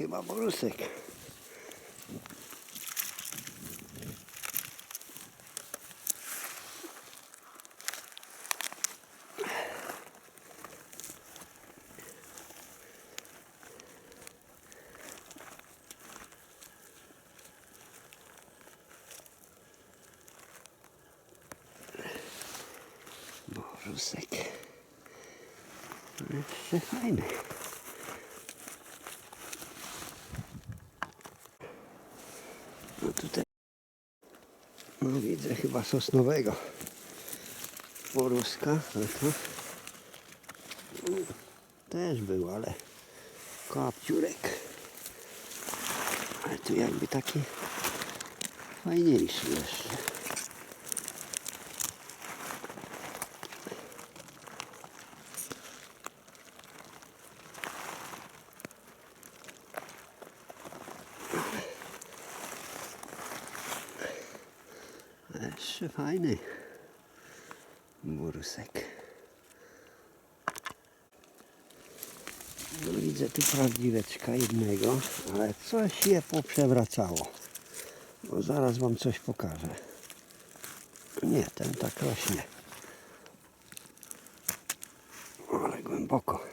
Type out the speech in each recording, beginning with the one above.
chyba borusek. Borusek. Jeszcze fajny. No tutaj. No widzę chyba sosnowego. Boruska, ale to mm, też był, ale kapciurek. Ale tu jakby taki fajniejszy jeszcze. Jeszcze fajny burusek. No widzę tu prawdziweczka jednego, ale coś je poprzewracało. No zaraz wam coś pokażę. Nie, ten tak rośnie. Ale głęboko.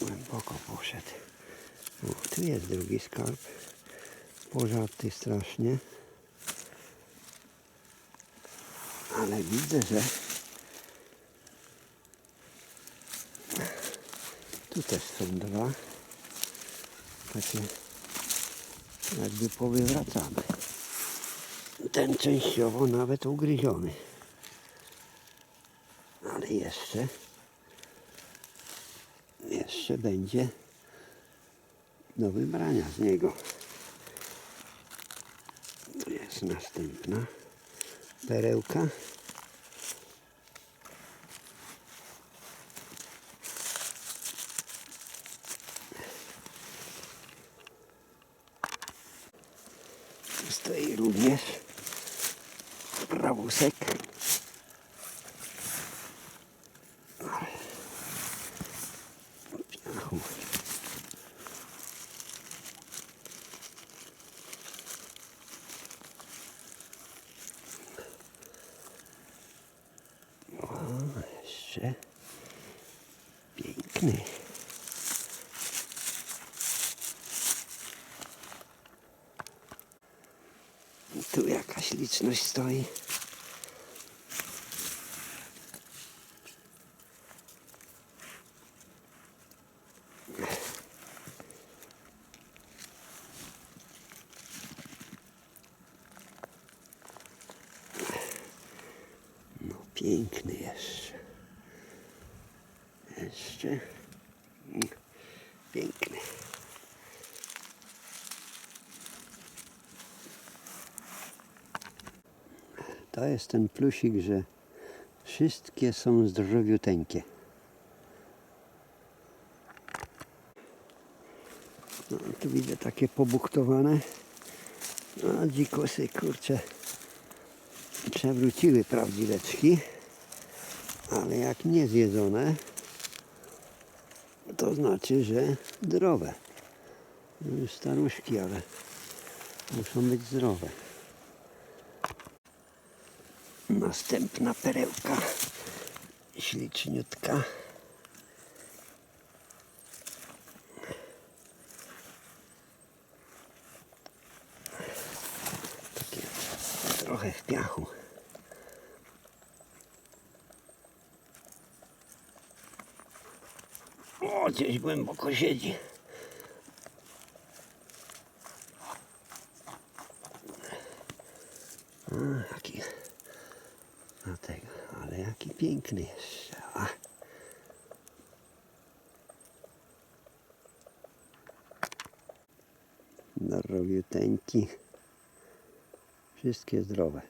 Głęboko poszedł. O, tu jest drugi skarb. Pożarty strasznie. Ale widzę, że tu też są dwa takie jakby powywracane. Ten częściowo nawet ugryziony. Ale jeszcze jeszcze będzie do wybrania z niego. Tu jest następna perełka. Stoi również prawusek. Piachu. O, jeszcze piękny. Tu jakaś liczność stoi. No piękny jeszcze. Jeszcze. Mm, Piękny. Jest ten plusik, że wszystkie są zdrowiuteńkie. No, tu widzę takie pobuktowane. No, dzikosy, kurcze, przewróciły prawdziweczki, ale jak nie zjedzone, to znaczy, że zdrowe. Staruszki, ale muszą być zdrowe. Następna perełka. Śliczniutka. Takie trochę w piachu. O, gdzieś głęboko siedzi. A, jaki na tego, ale jaki piękny jeszcze. A. Wszystkie zdrowe.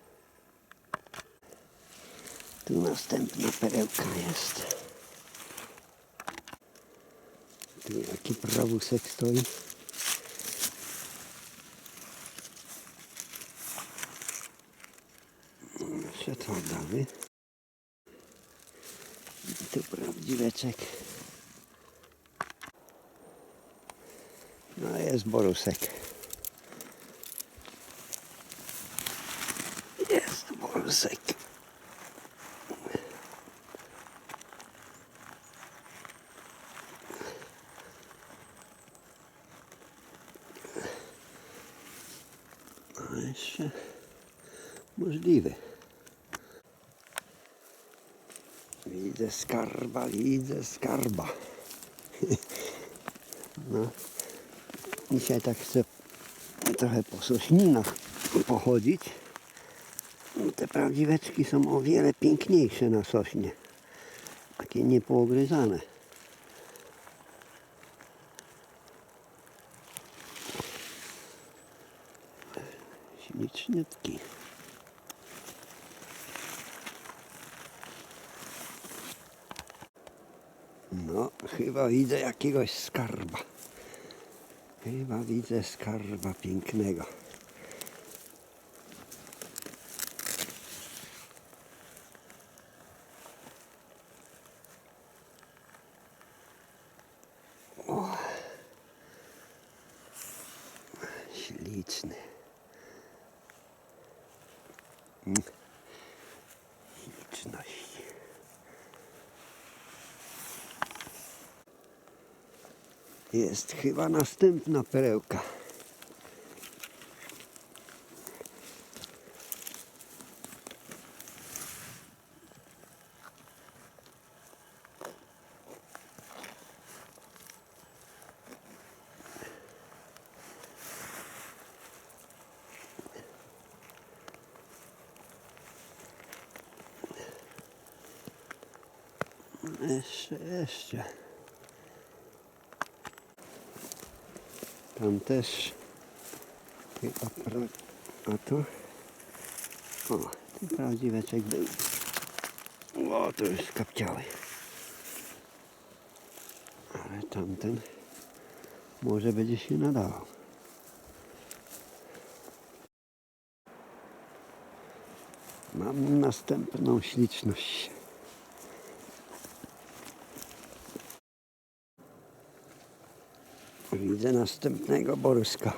Tu następna perełka jest. Tu jaki prawusek stoi. Dały. I tu prawdziweczek. No jest borusek. Jest borusek. A jeszcze możliwy. Widzę skarba, widzę skarba. No. Dzisiaj tak chcę trochę po sośninach pochodzić. Te prawdziweczki są o wiele piękniejsze na sośnie. Takie niepoogryzane. Śliczniutki. No, chyba widzę jakiegoś skarba. Chyba widzę skarba pięknego. O. Śliczny. Mm. Śliczność. Jest chyba następna perełka. Jeszcze, jeszcze. Tam też. A tu? O, ten prawdziweczek był. O, to już skapciały. Ale tamten może będzie się nadawał. Mam następną śliczność. Widzę następnego boruska.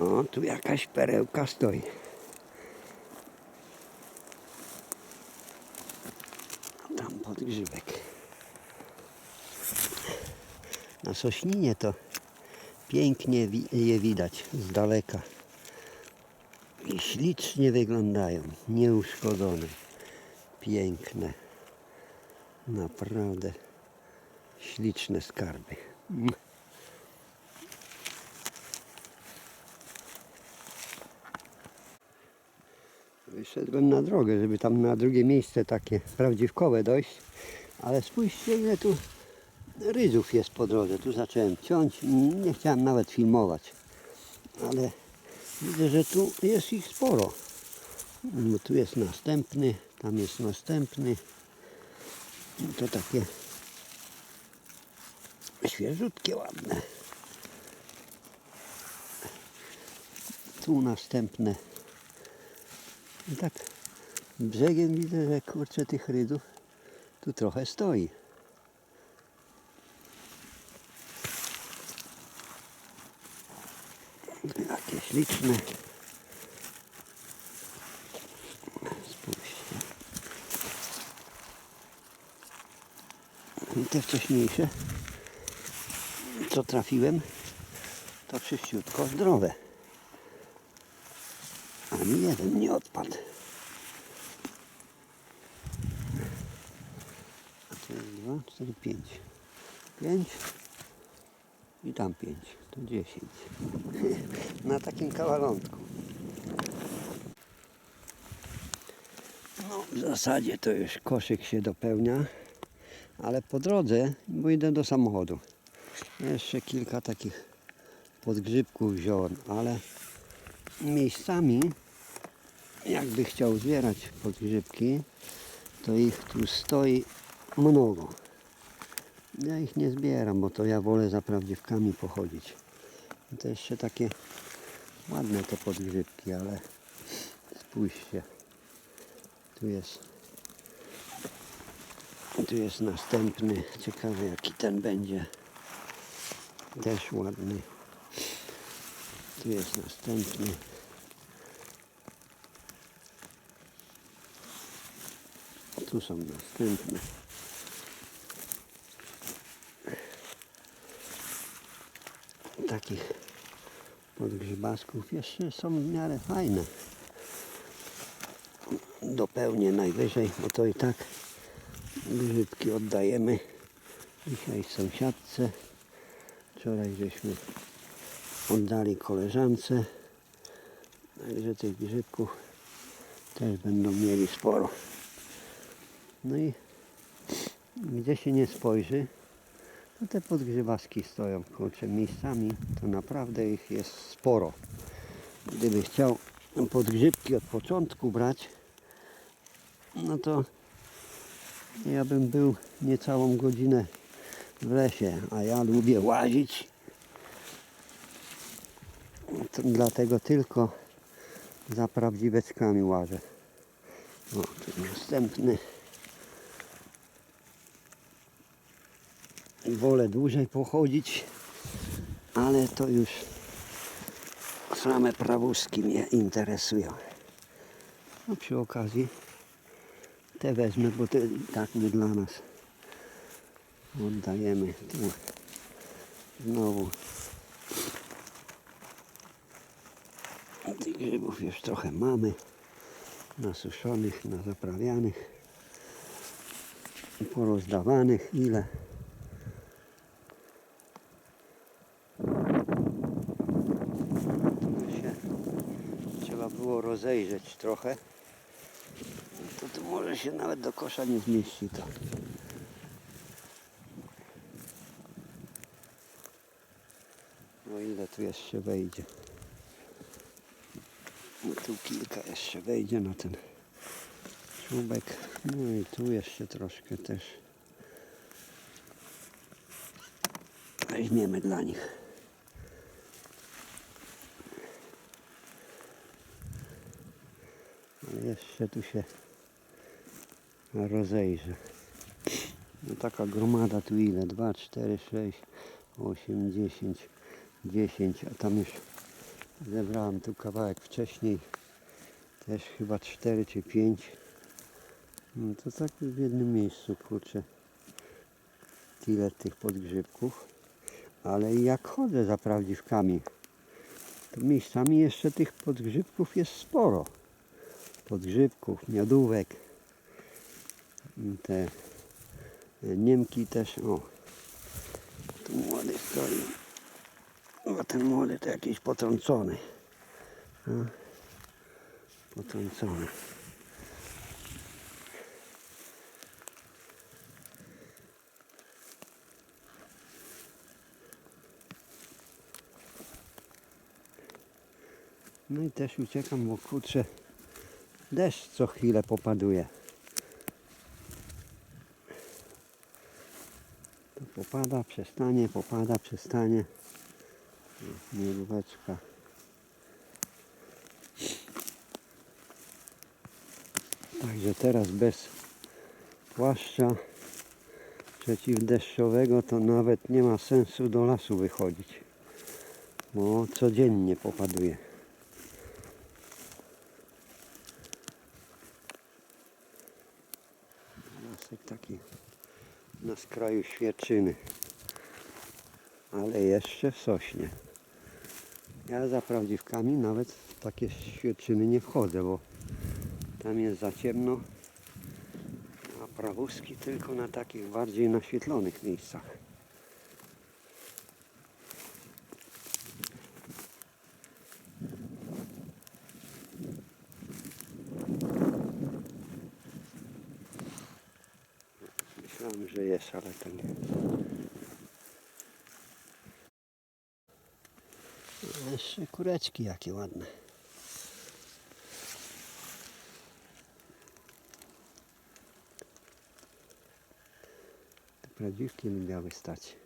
O, tu jakaś perełka stoi. Tam podgrzybek. Na sośninie to pięknie je widać z daleka. I ślicznie wyglądają, nieuszkodzone, piękne. Naprawdę śliczne skarby. Mm. Wyszedłem na drogę, żeby tam na drugie miejsce takie prawdziwkowe dojść, ale spójrzcie ile tu rydzów jest po drodze. Tu zacząłem ciąć, nie chciałem nawet filmować, ale widzę, że tu jest ich sporo. No, tu jest następny, tam jest następny. To takie świeżutkie, ładne. Tu następne. I tak brzegiem widzę, że kurczę tych rydów tu trochę stoi. Jakie śliczne. Te wcześniejsze, co trafiłem, to wszyściutko zdrowe. Ani jeden nie odpadł. A to jest dwa, cztery, pięć. Pięć i tam pięć. To dziesięć. Na takim kawalątku. No, w zasadzie to już koszyk się dopełnia, ale po drodze, bo idę do samochodu, jeszcze kilka takich podgrzybków wziąłem, ale miejscami, jakby chciał zbierać podgrzybki, to ich tu stoi mnogo. Ja ich nie zbieram, bo to ja wolę za prawdziwkami pochodzić. To jeszcze takie ładne te podgrzybki, ale spójrzcie. Tu jest Tu jest następny. Ciekawy jaki ten będzie. Też ładny. Tu jest następny. Tu są następne. Takich podgrzybasków jeszcze są w miarę fajne. Dopełnię najwyżej, bo to i tak grzybki oddajemy dzisiaj sąsiadce. Wczoraj żeśmy oddali koleżance. Także tych grzybków też będą mieli sporo. No i gdzie się nie spojrzy, to te podgrzybaski stoją, kurczę, miejscami to naprawdę ich jest sporo. Gdyby chciał podgrzybki od początku brać, no to ja bym był niecałą godzinę w lesie, a ja lubię łazić. To dlatego tylko za prawdziweczkami łażę. O, tu następny. Wolę dłużej pochodzić, ale to już same prawózki mnie interesują. No przy okazji te wezmę, bo te tak nie dla nas. Oddajemy tu znowu. Tych grzybów już trochę mamy. Nasuszonych, nazaprawianych. Porozdawanych ile. Się trzeba było rozejrzeć trochę. Może się nawet do kosza nie zmieści to. No ile tu jeszcze wejdzie? No tu kilka jeszcze wejdzie na ten czubek. No i tu jeszcze troszkę też. Weźmiemy dla nich. Ale jeszcze tu się rozejrzę. No taka gromada tu ile? 2, 4, 6, 8, 10, 10, a tam już zebrałem tu kawałek wcześniej. Też chyba 4 czy 5. No to tak w jednym miejscu kurczę. Tyle tych podgrzybków. Ale jak chodzę za prawdziwkami, to miejscami jeszcze tych podgrzybków jest sporo. Podgrzybków, miodówek. Te Niemki też, o. Tu młody stoi. O, ten młody to jakiś potrącony. No. Potrącony. No i też uciekam, bo kurczę, deszcz co chwilę popaduje. To popada, przestanie, popada, przestanie. Mieróweczka. Także teraz bez płaszcza przeciwdeszczowego to nawet nie ma sensu do lasu wychodzić. Bo codziennie popaduje. Lasek taki na skraju świerczyny. Ale jeszcze w sośnie. Ja za prawdziwkami nawet w takie świerczyny nie wchodzę, bo tam jest za ciemno. A prawózki tylko na takich bardziej naświetlonych miejscach. Myślałem, że jest, ale to nie. Jeszcze kureczki jakie ładne. Te prawdziwki lubiały stać.